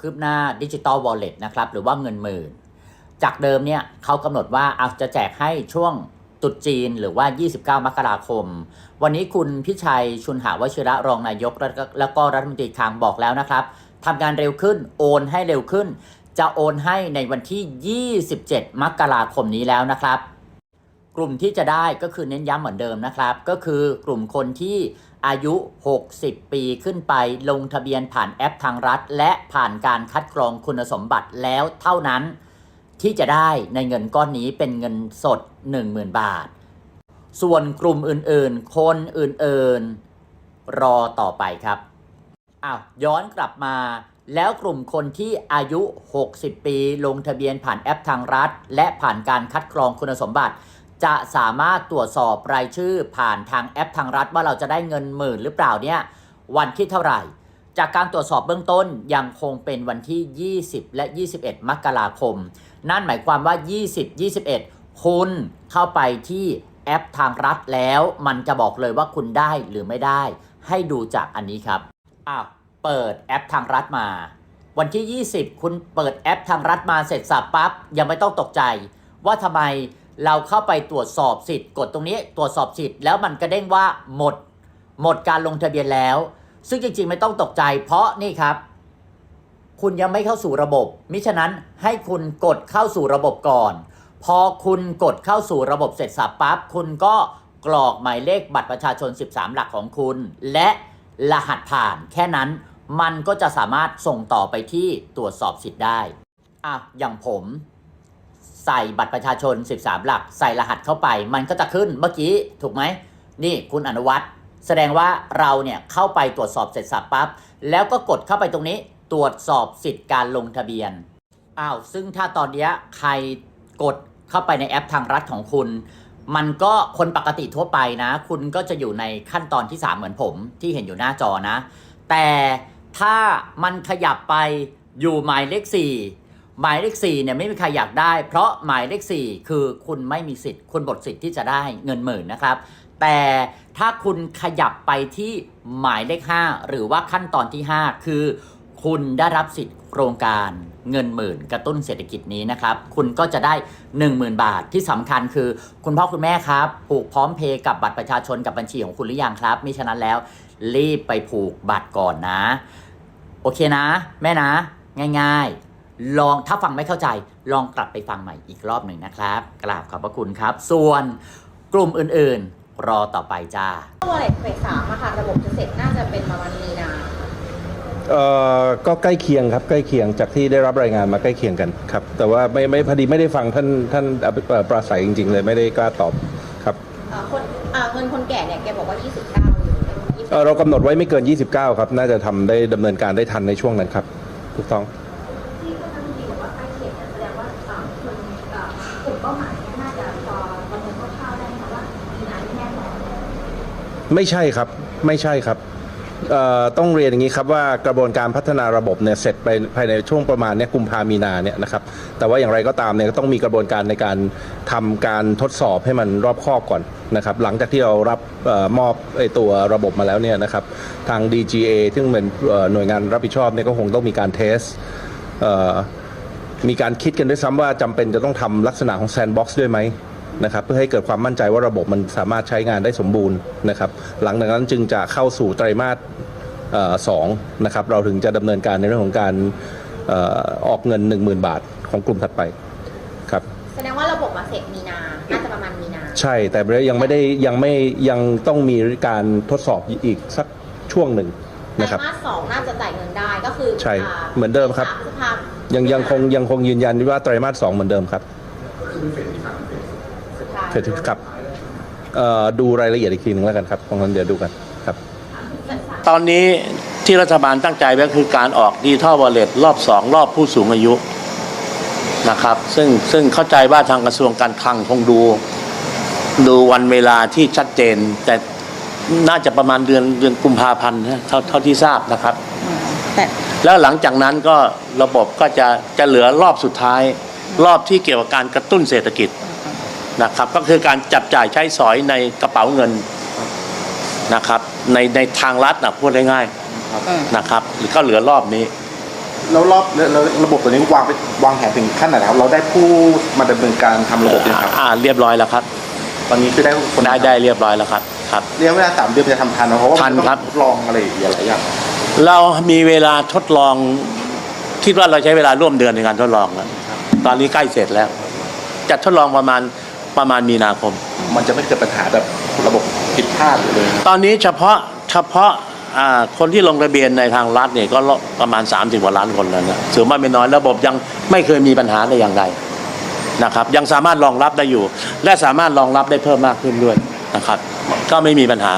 คืบหน้าดิจิตอลวอลเล็ตนะครับหรือว่าเงินหมื่น จากเดิมเนี่ยเขากำหนดว่าอาจะแจกให้ช่วงตรุษจีนหรือว่า 29 มกราคม วันนี้คุณพิชัยชุนหาวชิระรองนายกแล้วก็แล้วก็รัฐมนตรีคลังบอกแล้วนะครับทำงานเร็วขึ้นโอนให้เร็วขึ้น จะโอนให้ในวันที่ 27 มกราคมนี้แล้วนะครับ กลุ่มที่จะได้ก็คือเน้นย้ำเหมือนเดิมนะครับ ก็คือกลุ่มคนที่ อายุ 60 ปีขึ้นไปลงทะเบียนผ่านแอปทางรัฐ และผ่านการคัดกรองคุณสมบัติแล้วเท่านั้น ที่จะได้ในเงินก้อนนี้เป็นเงินสด 10,000 บาท ส่วนกลุ่มอื่นๆ คนอื่นๆ รอต่อไปครับอ้าวย้อนกลับมาแล้วกลุ่มคนที่อายุ 60 ปี ลงทะเบียนผ่านแอปทางรัฐ และผ่านการคัดกรองคุณสมบัติ จะสามารถตรวจสอบรายชื่อผ่านทางแอปทางรัฐว่าเราจะได้เงินหมื่นหรือเปล่าเนี่ยวันที่เท่าไหร่ จากการตรวจสอบเบื้องต้นยังคงเป็นวันที่ 20 และ 21 มกราคม นั่นหมายความว่า 20 21 คุณเข้าไปที่แอปทางรัฐแล้วมันจะบอกเลยว่าคุณได้หรือไม่ได้ ให้ดูจากอันนี้ครับอ้าวเปิดแอปทางรัฐมา วันที่ 20 คุณเปิดแอปทางรัฐมาเสร็จสับปั๊บยังไม่ต้องตกใจ ว่าทำไม เราเข้าไปตรวจสอบสิทธิ์ กดตรงนี้ตรวจสอบสิทธิ์ แล้วมันก็เด้งว่าหมด หมดการลงทะเบียนแล้ว ซึ่งจริงๆ ไม่ต้องตกใจ เพราะนี่ครับ คุณยังไม่เข้าสู่ระบบ มิฉะนั้นให้คุณกดเข้าสู่ระบบก่อน พอคุณกดเข้าสู่ระบบเสร็จสับปั๊บคุณก็กรอกหมายเลขบัตรประชาชน 13 หลักของคุณ และรหัสผ่านแค่นั้นมันก็จะสามารถส่งต่อไปที่ตรวจสอบสิทธิ์ได้อะอย่างผม ใส่บัตรประชาชน 13 หลัก ใส่รหัสเข้าไป มันก็จะขึ้นเมื่อกี้ถูกไหม นี่คุณอนุวัตรแสดงว่าเราเนี่ยเข้าไปตรวจสอบเสร็จสับปั๊บแล้วก็กดเข้าไปตรงนี้ตรวจสอบสิทธิ์การลงทะเบียนอ้าวซึ่งถ้าตอนนี้ใครกดเข้าไปในแอปทางรัฐของคุณ มันก็คนปกติทั่วไปนะ คุณก็จะอยู่ในขั้นตอนที่ 3 เหมือนผมที่เห็นอยู่หน้าจอนะ แต่ถ้ามันขยับไปอยู่หมายเลข4 หมายเลข4เนี่ยไม่มีใครอยากได้ เพราะหมายเลข4คือคุณไม่มีสิทธิ์ คุณหมดสิทธิ์ที่จะได้เงินหมื่นนะครับ แต่ถ้าคุณขยับไปที่หมายเลข 5 หรือว่าขั้นตอนที่ 5 คือ คุณได้รับสิทธิ์โครงการเงินหมื่นกระตุ้นเศรษฐกิจนี้นะครับ คุณก็จะได้ 10,000 บาทที่สำคัญคือ คุณพ่อคุณแม่ครับผูกพร้อมเพย์กับบัตรประชาชนกับบัญชีของคุณหรือยังครับมิฉะนั้นแล้ว รีบไปผูกบัตรก่อนนะ โอเคนะ แม่นะ ง่าย ๆ ลองถ้าฟังไม่เข้าใจ ลองกลับไปฟังใหม่อีกรอบหนึ่งนะครับ กราบขอบพระคุณครับ ส่วนกลุ่มอื่นๆ รอต่อไปจ้าวอลเล็ตเฟสสามอะค่ะ ระบบจะเสร็จน่าจะเป็นประมาณมีนา เอ่อก็ใกล้เคียงครับใกล้เคียงจากที่ได้รับรายงานมาใกล้เคียงกันครับ แต่ว่าไม่ไม่พอดีไม่ได้ฟังท่านท่านอภิเอ่อปราศัยจริง ๆ เลยไม่ได้กล้าตอบครับเอ่อคนเอ่อเงินคนแก่เนี่ยแกบอกว่า 29อยู่ยี่สิบเอ่อเรากำหนดไว้ไม่เกิน 29 ครับ น่าจะทำได้ดำเนินการได้ทันในช่วงนั้นครับ ถูกต้อง ไม่ใช่ครับไม่ใช่ครับต้องเรียนอย่างนี้ครับว่ากระบวนการพัฒนาระบบเนี่ยเสร็จไปภายในช่วงประมาณเนี้ยกุมภามีนาเนี่ยนะครับแต่ว่าอย่างไรก็ตามเนี่ยก็ต้องมีกระบวนการในการทำการทดสอบให้มันรอบคอบก่อนนะครับหลังจากที่เรารับออมอบไอตัวระบบมาแล้วเนี่ยนะครับทาง DGA ซึ่งเป็นหน่วยงานรับผิดชอบเนี่ยก็คงต้องมีการเทสเมีการคิดกันด้วยซ้ำว่าจำเป็นจะต้องทำลักษณะของแซนด์บ็อกซ์ด้วยไหม นะครับเพื่อให้เกิดความมั่นใจว่าระบบมันสามารถใช้งานได้สมบูรณ์นะครับหลังจากนั้นจึงจะเข้าสู่ไตรมาสเอ่อสองนะครับเราถึงจะดำเนินการในเรื่องของการเอ่อออกเงิน 10,000 บาทของกลุ่มถัดไปครับแสดงว่าระบบมาเสร็จมีนาน่าจะประมาณมีนาใช่แต่ยังไม่ได้ยังไม่ยังต้องมีการทดสอบอีกสักช่วงหนึ่งไตรนะครับมาสสองน่าจะจ่ายเงินได้ก็คือใช่าเหมือนเดิมครับพฤษภายังยังคงยังคงยืนยันว่าไตรมาสสองเหมือนเดิมครับ สุดท้ายเฟสที่ครับเอ่อดูรายละเอียดอีกทีหนึ่งแล้วกันครับตรงนั้นเดี๋ยวดูกันครับ ตอนนี้ที่รัฐบาลตั้งใจไว้คือการออกดิจิทัลวอลเล็ตรอบสองรอบผู้สูงอายุนะครับ ซึ่งซึ่งเข้าใจว่าทางกระทรวงการคลังคงดู ดูวันเวลาที่ชัดเจน แต่น่าจะประมาณเดือนเดือนกุมภาพันธ์นะเท่าเท่าที่ทราบนะครับ แต่แล้วหลังจากนั้นก็ระบบก็จะจะเหลือรอบสุดท้าย รอบที่เกี่ยวกับการกระตุ้นเศรษฐกิจ นะครับ ก็คือการจับจ่ายใช้สอยในกระเป๋าเงินนะครับในในทางรัฐนะพูดง่ายๆนะครับหรือก็เหลือรอบนี้แล้วรอบแล้วแล้วระบบตัวนี้วางไปวางแผนถึงขั้นไหนแล้วครับ เราได้ผู้มาดำเนินการทำระบบยังครับอ่าเรียบร้อยแล้วครับ ตอนนี้คือได้คนได้ได้เรียบร้อยแล้วครับครับเรียกเวลาสามเดือนจะทำทันไหมเพราะว่าทัมันนต้องครับทดลองอะไรอีกหลายอย่างเรามีเวลาทดลองคิดว่าเราใช้เวลาร่วมเดือนในการทดลองแล้วตอนนี้ใกล้เสร็จแล้ว จะทดลองประมาณ ประมาณมีนาคม มันจะไม่เกิดปัญหาแบบระบบผิดพลาดเลย ตอนนี้เฉพาะเฉพาะอ่าคนที่ลงทะเบียนในทางรัฐเนี่ยก็ประมาณ 30กว่าล้านคนแล้วนะถือว่าไม่น้อยระบบยังไม่เคยมีปัญหาใดอย่างใดนะครับ ยังสามารถรองรับได้อยู่ และสามารถรองรับได้เพิ่มมากขึ้นด้วยนะครับ ก็ไม่มีปัญหา